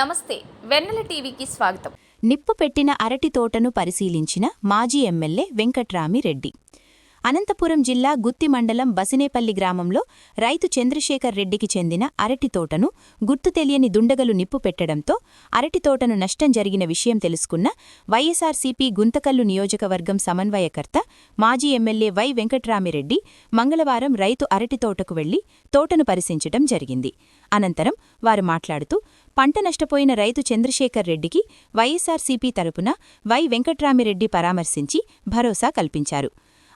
నమస్తే వెన్నెల టీవీకి స్వాగతం. నిప్పు పెట్టిన అరటి తోటను పరిశీలించిన మాజీ ఎమ్మెల్యే వెంకట్రామిరెడ్డి అనంతపురం జిల్లా గుత్తి మండలం బసినేపల్లి గ్రామంలో రైతు చంద్రశేఖర్ రెడ్డికి చెందిన అరటి తోటను గుర్తు తెలియని దుండగలు నిప్పు పెట్టడంతో అరటి తోటను నష్టం జరిగిన విషయం తెలుసుకున్న వైఎస్ఆర్సీపీ గుంతకల్లు నియోజకవర్గం సమన్వయకర్త మాజీ ఎమ్మెల్యే వై వెంకట్రామిరెడ్డి మంగళవారం రైతు అరటి తోటకు వెళ్ళి తోటను పరిశీలించడం జరిగింది. అనంతరం వారు మాట్లాడుతూ పంట నష్టపోయిన రైతు చంద్రశేఖర్ రెడ్డికి వైఎస్సార్సీపీ తరపున వై వెంకట్రామిరెడ్డి పరామర్శించి భరోసా కల్పించారు.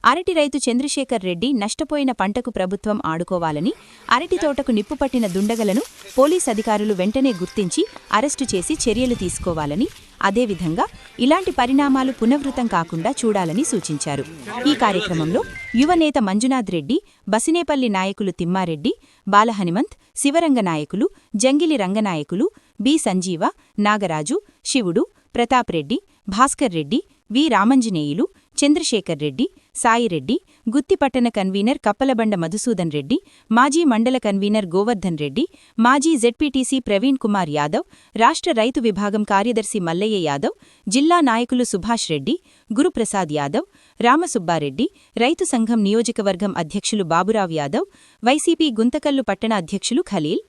అరటి రైతు చంద్రశేఖర్ రెడ్డి నష్టపోయిన పంటకు ప్రభుత్వం ఆడుకోవాలని అరటి తోటకు నిప్పుపట్టిన దుండగలను పోలీస్ అధికారులు వెంటనే గుర్తించి అరెస్టు చేసి చర్యలు తీసుకోవాలని అదేవిధంగా ఇలాంటి పరిణామాలు పునవృతం కాకుండా చూడాలని సూచించారు. ఈ కార్యక్రమంలో యువనేత మంజునాథ్ రెడ్డి బసినేపల్లి నాయకులు తిమ్మారెడ్డి బాలహనుమంత్ శివరంగ నాయకులు జంగిలి రంగనాయకులు బి సంజీవ నాగరాజు శివుడు ప్రతాప్ రెడ్డి భాస్కర్ రెడ్డి వి రామంజనేయులు చంద్రశేఖర్ రెడ్డి సాయిరెడ్డి గుత్తిపట్టణ కన్వీనర్ కప్పలబండ మధుసూదన్ రెడ్డి మాజీ మండల కన్వీనర్ గోవర్ధన్ రెడ్డి మాజీ జెడ్పీటీసీ ప్రవీణ్ కుమార్ యాదవ్ రాష్ట్ర రైతు విభాగం కార్యదర్శి మల్లయ్య యాదవ్ జిల్లా నాయకులు సుభాష్ రెడ్డి గురుప్రసాద్ యాదవ్ రామసుబ్బారెడ్డి రైతు సంఘం నియోజకవర్గం అధ్యక్షులు బాబురావ్ యాదవ్ వైసీపీ గుంతకల్లు పట్టణ అధ్యక్షులు ఖలీల్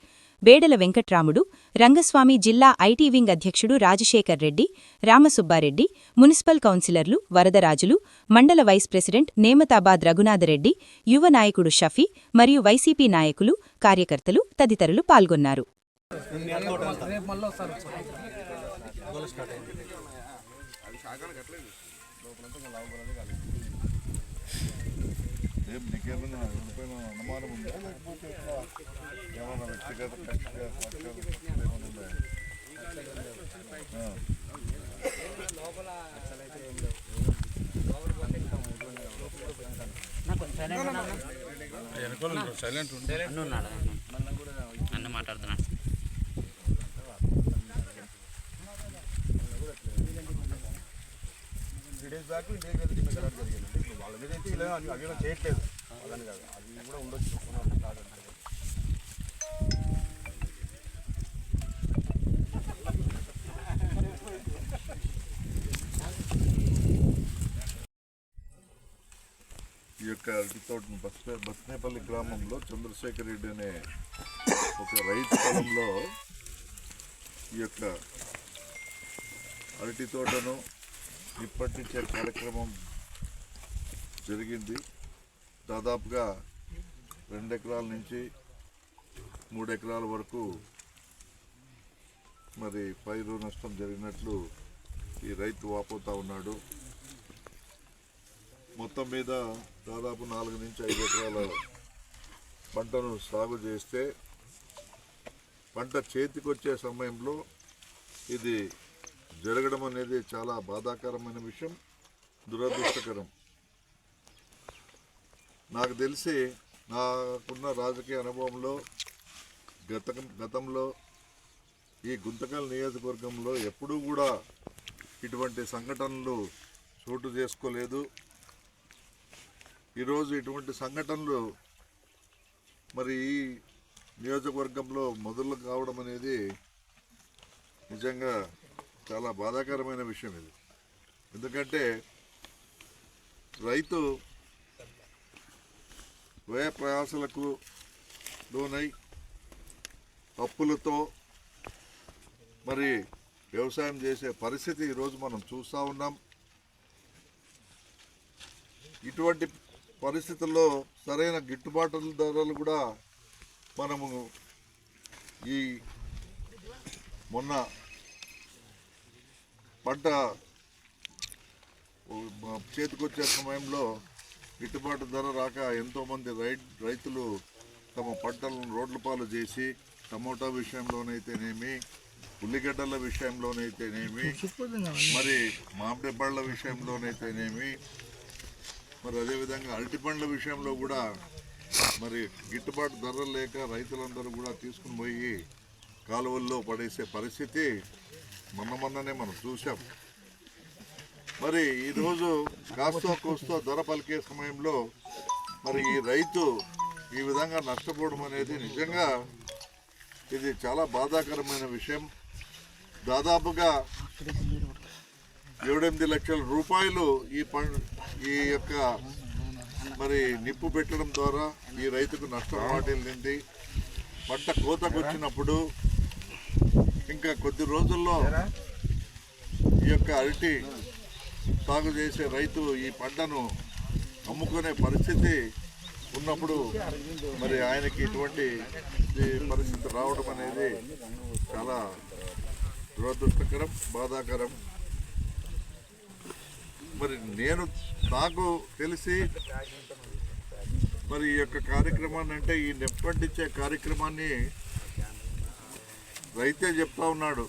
బేడల వెంకట్రాముడు రంగస్వామి జిల్లా ఐటీ వింగ్ అధ్యక్షుడు రాజశేఖర్ రెడ్డి రామసుబ్బారెడ్డి మున్సిపల్ కౌన్సిలర్లు వరదరాజులు మండల వైస్ ప్రెసిడెంట్ నేమతాబాద్ రఘునాథరెడ్డి యువ నాయకుడు షఫీ మరియు వైసీపీ నాయకులు కార్యకర్తలు తదితరులు పాల్గొన్నారు. ఏం నీకేమైనా ఎవరిపైన అనుమానం ఉందా లేకపోతే? ఏమైనా వ్యక్తిగత కక్ష పక్షాలు ఏమైనా ఉన్నాయా? ఆ. అన్న మాట్లాడుతున్నాను త్రీ డేస్ బ్యాక్ ఇండియా అయితే చిన్న గలాట్ జరిగింది. ఇప్పుడు వాళ్ళ మీద అయితే ఇలా అవి అవి చేయట్లేదు. అలాని కాదు. అది కూడా ఉండొచ్చు. కాదంటే ఈ యొక్క అరటి తోటను బస్ బస్నేపల్లి గ్రామంలో చంద్రశేఖర్ రెడ్డి అనే ఒక రైతు పొలంలో ఈ యొక్క అరటి తోటను నిప్పట్టించే కార్యక్రమం జరిగింది. దాదాపుగా రెండు ఎకరాల నుంచి మూడు ఎకరాల వరకు మరి పైరు నష్టం జరిగినట్లు ఈ రైతు వాపోతా ఉన్నాడు. మొత్తం మీద దాదాపు నాలుగు నుంచి ఐదు ఎకరాల పంటను సాగు చేస్తే పంట చేతికొచ్చే సమయంలో ఇది జరగడం అనేది చాలా బాధాకరమైన విషయం దురదృష్టకరం. నాకు తెలిసి నాకున్న రాజకీయ అనుభవంలో గత గతంలో ఈ గుంతకల్ నియోజకవర్గంలో ఎప్పుడూ కూడా ఇటువంటి సంఘటనలు చోటు చేసుకోలేదు. ఈరోజు ఇటువంటి సంఘటనలు మరి ఈ నియోజకవర్గంలో మొదలు కావడం అనేది నిజంగా చాలా బాధాకరమైన విషయం ఇది. ఎందుకంటే రైతు వ్యయ ప్రయాసలకు లోనై అప్పులతో మరి వ్యవసాయం చేసే పరిస్థితి ఈరోజు మనం చూస్తూ ఉన్నాం. ఇటువంటి పరిస్థితుల్లో సరైన గిట్టుబాటు ధరలు కూడా మనము ఈ మొన్న పంట చేతికొచ్చే సమయంలో గిట్టుబాటు ధర రాక ఎంతోమంది రై రైతులు తమ పంటలను రోడ్ల పాలు చేసి టమోటా విషయంలోనైతేనేమి ఉల్లిగడ్డల విషయంలోనైతేనేమి మరి మామిడి పళ్ళ విషయంలోనైతేనేమి మరి అదేవిధంగా అరటి పండ్ల విషయంలో కూడా మరి గిట్టుబాటు ధరలు లేక రైతులందరూ కూడా తీసుకుని పోయి కాలువల్లో పడేసే పరిస్థితి మొన్న మొన్ననే మనం చూసాం మరి ఈరోజు కాస్తో కోస్తో ధర పలికే సమయంలో మరి ఈ రైతు ఈ విధంగా నష్టపోవడం అనేది నిజంగా ఇది చాలా బాధాకరమైన విషయం. దాదాపుగా ఏడెనిమిది లక్షల రూపాయలు ఈ పం ఈ యొక్క మరి నిప్పు పెట్టడం ద్వారా ఈ రైతుకు నష్టం వాటిల్లింది. పంట కోతకు వచ్చినప్పుడు ఇంకా కొద్ది రోజుల్లో ఈ యొక్క అరటి సాగు చేసే రైతు ఈ పంటను అమ్ముకునే పరిస్థితి ఉన్నప్పుడు మరి ఆయనకి ఇటువంటి ఈ పరిస్థితి రావడం అనేది చాలా దురదృష్టకరం బాధాకరం. మరి నేను నాకు తెలిసి మరి ఈ యొక్క కార్యక్రమాన్ని అంటే ఈ నెప్పంటించే కార్యక్రమాన్ని రైతే చెప్తా ఉన్నాడు.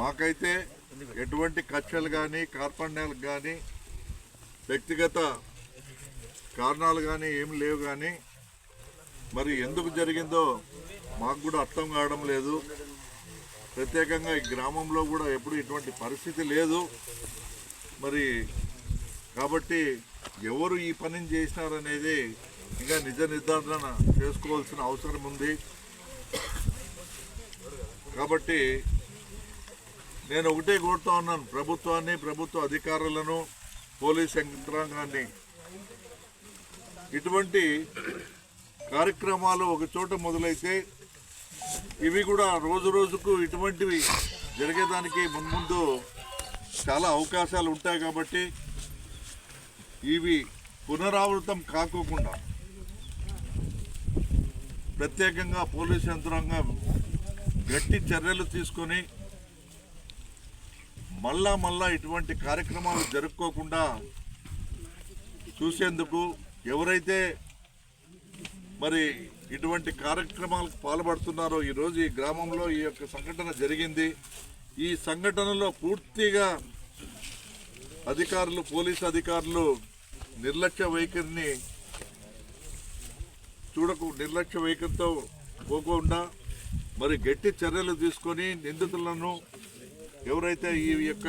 మాకైతే ఎటువంటి కక్షలు కానీ కార్పణ్యాలకు కానీ వ్యక్తిగత కారణాలు కానీ ఏం లేవు కానీ మరి ఎందుకు జరిగిందో మాకు కూడా అర్థం కావడం లేదు. ప్రత్యేకంగా ఈ గ్రామంలో కూడా ఎప్పుడు ఇటువంటి పరిస్థితి లేదు. మరి కాబట్టి ఎవరు ఈ పనిని చేసినారనేది ఇంకా నిజ నిర్ధారణ చేసుకోవాల్సిన అవసరం ఉంది. కాబట్టి నేను ఒకటే కోరుతా ఉన్నాను ప్రభుత్వాన్ని ప్రభుత్వ అధికారులను పోలీస్ యంత్రాంగాన్ని. ఇటువంటి కార్యక్రమాలు ఒక చోట మొదలైతే ఇవి కూడా రోజు రోజుకు ఇటువంటివి జరిగేదానికి మున్ముందు చాలా అవకాశాలు ఉంటాయి కాబట్టి ఇవి పునరావృతం కాకోకుండా ప్రత్యేకంగా పోలీస్ యంత్రాంగం గట్టి చర్యలు తీసుకొని మళ్ళా మళ్ళా ఇటువంటి కార్యక్రమాలు జరుపుకోకుండా చూసేందుకు ఎవరైతే మరి ఇటువంటి కార్యక్రమాలకు పాల్పడుతున్నారో ఈరోజు ఈ గ్రామంలో ఈ యొక్క సంఘటన జరిగింది. ఈ సంఘటనలో పూర్తిగా అధికారులు పోలీస్ అధికారులు నిర్లక్ష్య వైఖరిని చూడకు నిర్లక్ష్య వైఖరితో పోకుండా మరి గట్టి చర్యలు తీసుకొని నిందితులను ఎవరైతే ఈ యొక్క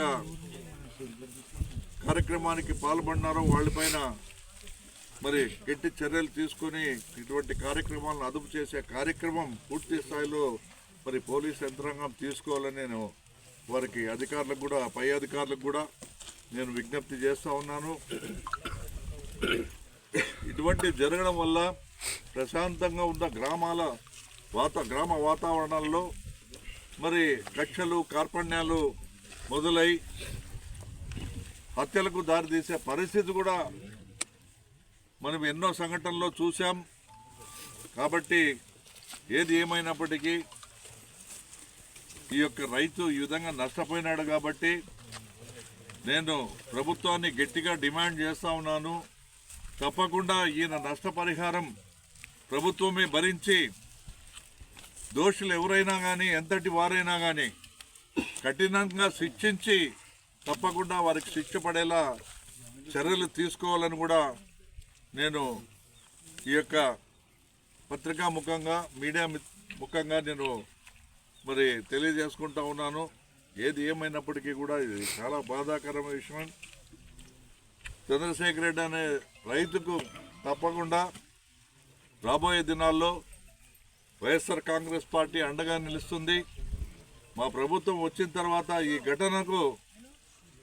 కార్యక్రమానికి పాల్పడినారో వాళ్ళపైన మరి గట్టి చర్యలు తీసుకొని ఇటువంటి కార్యక్రమాలను అదుపు చేసే కార్యక్రమం పూర్తి స్థాయిలో మరి పోలీస్ యంత్రాంగం తీసుకోవాలని నేను వారికి అధికారులకు కూడా పై అధికారులకు కూడా నేను విజ్ఞప్తి చేస్తూ ఉన్నాను. ఇటువంటి జరగడం వల్ల ప్రశాంతంగా ఉన్న గ్రామాల వాత గ్రామ వాతావరణంలో మరి కక్షలు కార్పణ్యాలు మొదలై హత్యలకు దారితీసే పరిస్థితి కూడా మనం ఎన్నో సంఘటనల్లో చూసాం కాబట్టి ఏది ఏమైనప్పటికీ ఈ యొక్క రైతు ఈ విధంగా నష్టపోయినాడు కాబట్టి నేను ప్రభుత్వాన్ని గట్టిగా డిమాండ్ చేస్తా ఉన్నాను. తప్పకుండా ఈయన నష్టపరిహారం ప్రభుత్వమే భరించి దోషులు ఎవరైనా కానీ ఎంతటి వారైనా కానీ కఠినంగా శిక్షించి తప్పకుండా వారికి శిక్ష పడేలా చర్యలు తీసుకోవాలని కూడా నేను ఈ యొక్క పత్రికా ముఖంగా మీడియా ముఖంగా నేను మరి తెలియజేసుకుంటా ఉన్నాను. ఏది ఏమైనప్పటికీ కూడా ఇది చాలా బాధాకరమైన విషయం. చంద్రశేఖర్ రెడ్డి అనే రైతుకు తప్పకుండా రాబోయే దినాల్లో వైఎస్ఆర్ కాంగ్రెస్ పార్టీ అండగా నిలుస్తుంది. మా ప్రభుత్వం వచ్చిన తర్వాత ఈ ఘటనకు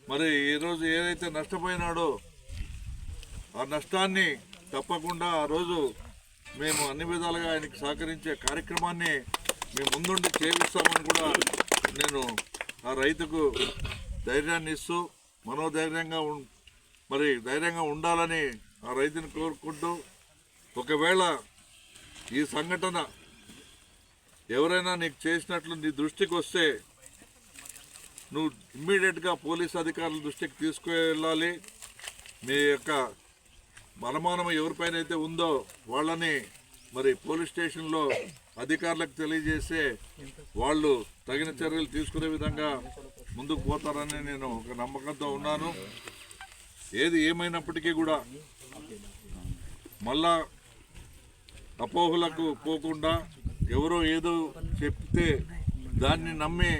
మరి ఈరోజు ఏదైతే నష్టపోయినాడో ఆ నష్టాన్ని తప్పకుండా ఆ రోజు మేము అన్ని విధాలుగా ఆయనకి సహకరించే కార్యక్రమాన్ని మేము ముందుండి చేపిస్తామని కూడా నేను ఆ రైతుకు ధైర్యాన్ని ఇస్తూ మనోధైర్యంగా ఉం- మరి ధైర్యంగా ఉండాలని ఆ రైతుని కోరుకుంటూ ఒకవేళ ఈ సంఘటన ఎవరైనా నీకు చేసినట్లు నీ దృష్టికి వస్తే నువ్వు ఇమ్మీడియట్గా పోలీస్ అధికారుల దృష్టికి తీసుకువెళ్ళాలి. మీ యొక్క అనుమానం ఎవరిపైన అయితే ఉందో వాళ్ళని మరి పోలీస్ స్టేషన్లో అధికారులకు తెలియజేస్తే వాళ్ళు తగిన చర్యలు తీసుకునే విధంగా ముందుకు పోతారని నేను ఒక నమ్మకంతో ఉన్నాను. ఏది ఏమైనప్పటికీ కూడా మళ్ళా అపోహలకు పోకుండా ఎవరో ఏదో చెప్తే దాన్ని నమ్మి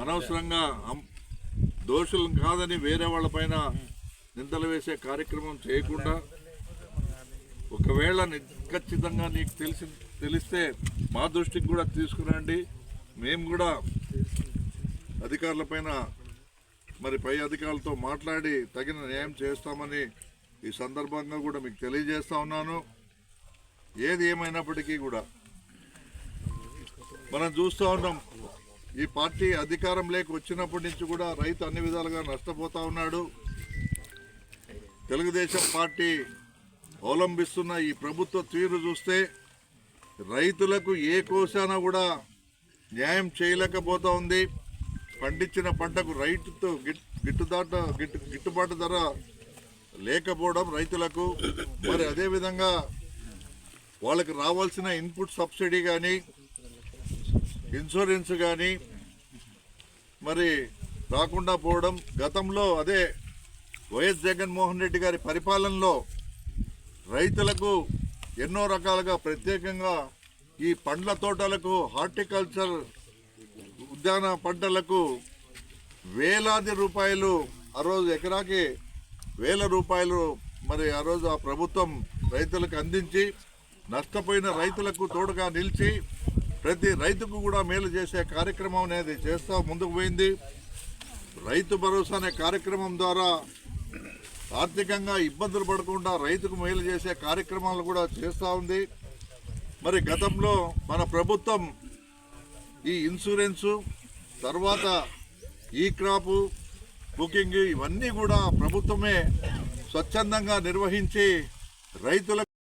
అనవసరంగా అమ్- దోషులను కాదని వేరే వాళ్ళపైన నిందలు వేసే కార్యక్రమం చేయకుండా ఒకవేళ ని- ఖచ్చితంగా నీకు తెలిసి తెలిస్తే మా దృష్టికి కూడా తీసుకురండి. మేము కూడా అధికారులపైన మరి పై అధికారులతో మాట్లాడి తగిన న్యాయం చేస్తామని ఈ సందర్భంగా కూడా మీకు తెలియజేస్తా ఉన్నాను. ఏది ఏమైనప్పటికీ కూడా మనం చూస్తూ ఉన్నాం. ఈ పార్టీ అధికారం లేక వచ్చినప్పటి నుంచి కూడా రైతు అన్ని విధాలుగా నష్టపోతూ ఉన్నాడు. తెలుగుదేశం పార్టీ అవలంబిస్తున్న ఈ ప్రభుత్వ తీరు చూస్తే రైతులకు ఏ కోశాన కూడా న్యాయం చేయలేకపోతూ ఉంది. పండించిన పంటకు రైతుతో గిట్ గిట్టుదాట గిట్టు గిట్టుబాటు ధర లేకపోవడం రైతులకు. మరి అదేవిధంగా వాళ్ళకి రావాల్సిన ఇన్పుట్ సబ్సిడీ కానీ ఇన్సూరెన్స్ కానీ మరి రాకుండా పోవడం గతంలో అదే వైఎస్ జగన్మోహన్ రెడ్డి గారి పరిపాలనలో రైతులకు ఎన్నో రకాలుగా ప్రత్యేకంగా ఈ పండ్ల తోటలకు హార్టికల్చర్ ఉద్యాన పంటలకు వేలాది రూపాయలు ఆ రోజు ఎకరాకి వేల రూపాయలు మరి ఆ రోజు ఆ ప్రభుత్వం రైతులకు అందించి నష్టపోయిన రైతులకు తోడుగా నిలిచి ప్రతి రైతుకు కూడా మేలు చేసే కార్యక్రమం అనేది చేస్తూ ముందుకు పోయింది. రైతు భరోసా అనే కార్యక్రమం ద్వారా ఆర్థికంగా ఇబ్బందులు పడకుండా రైతుకు మేలు చేసే కార్యక్రమాలు కూడా చేస్తూ ఉంది. మరి గతంలో మన ప్రభుత్వం ఈ ఇన్సూరెన్సు తర్వాత ఈ క్రాపు బుకింగ్ ఇవన్నీ కూడా ప్రభుత్వమే స్వచ్ఛందంగా నిర్వహించి రైతులకు